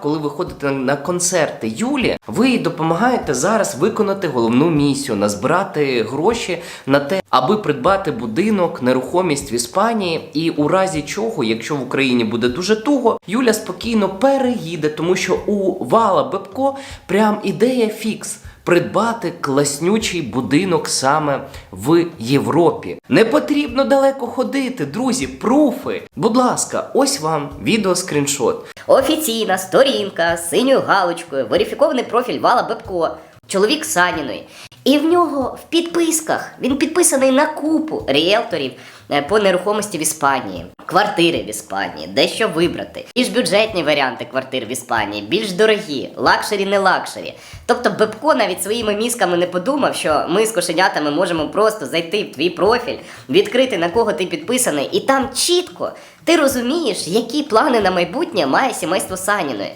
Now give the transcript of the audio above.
Коли ви ходите на концерти Юлі, ви допомагаєте зараз виконати головну місію назбирати гроші на те, аби придбати будинок, нерухомість в Іспанії. І у разі чого, якщо в Україні буде дуже туго, Юля спокійно переїде, тому що у Вала Бебко прям ідея фікс. Придбати класнючий будинок саме в Європі. Не потрібно далеко ходити, друзі, пруфи. Будь ласка, ось вам відеоскріншот. Офіційна сторінка з синьою галочкою, верифікований профіль Вала Бебко, чоловік Саніної. І в нього в підписках він підписаний на купу ріелторів е, по нерухомості в Іспанії, квартири в Іспанії, де що вибрати. Більш бюджетні варіанти квартир в Іспанії, більш дорогі, лакшері, не лакшері. Тобто Бебко навіть своїми мізками не подумав, що ми з кошенятами можемо просто зайти в твій профіль, відкрити на кого ти підписаний, і там чітко ти розумієш, які плани на майбутнє має сімейство Саніної.